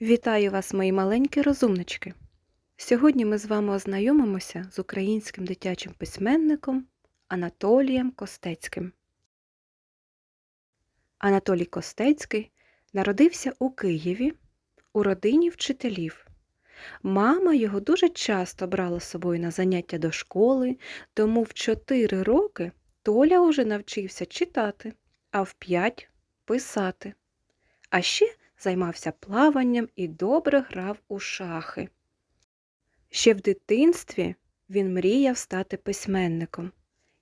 Вітаю вас, мої маленькі розумнички! Сьогодні ми з вами ознайомимося з українським дитячим письменником Анатолієм Костецьким. Анатолій Костецький народився у Києві у родині вчителів. Мама його дуже часто брала з собою на заняття до школи, тому в 4 роки Толя уже навчився читати, а в 5 писати. А ще займався плаванням і добре грав у шахи. Ще в дитинстві він мріяв стати письменником,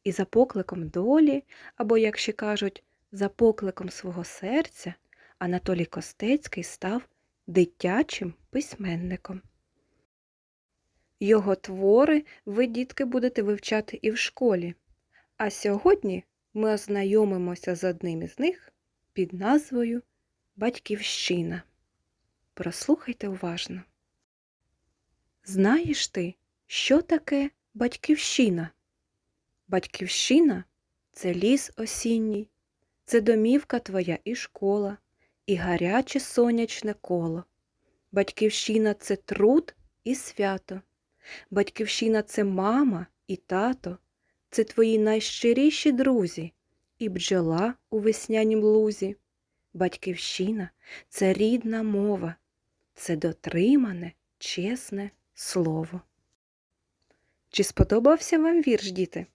і за покликом долі, або, як ще кажуть, за покликом свого серця, Анатолій Костецький став дитячим письменником. Його твори ви, дітки, будете вивчати і в школі. А сьогодні ми ознайомимося з одним із них під назвою Батьківщина. Прослухайте уважно. Знаєш ти, що таке батьківщина? Батьківщина це ліс осінній, це домівка твоя і школа, і гаряче сонячне коло. Батьківщина це труд і свято. Батьківщина це мама і тато, це твої найщиріші друзі, і бджола у веснянім лузі. Батьківщина це рідна мова, це дотримане, чесне слово. Чи сподобався вам вірш, діти?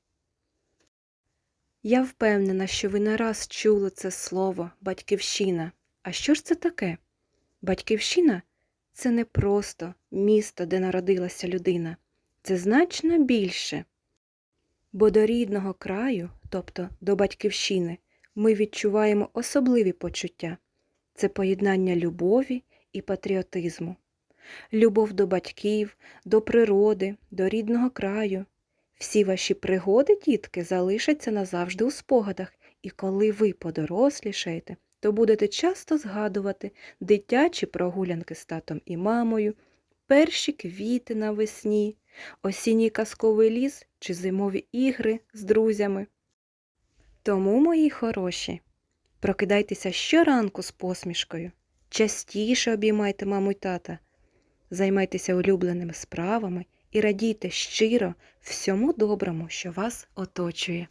Я впевнена, що ви не раз чули це слово батьківщина. А що ж це таке? Батьківщина це не просто місто, де народилася людина, це значно більше. Бо до рідного краю, тобто до батьківщини, ми відчуваємо особливі почуття це поєднання любові і патріотизму, любов до батьків, до природи, до рідного краю. Всі ваші пригоди, дітки, залишаться назавжди у спогадах, і коли ви подорослішаєте, то будете часто згадувати дитячі прогулянки з татом і мамою, перші квіти навесні, осінній казковий ліс чи зимові ігри з друзями. Тому, мої хороші, прокидайтеся щоранку з посмішкою, частіше обіймайте маму й тата, займайтеся улюбленими справами і радійте щиро всьому доброму, що вас оточує.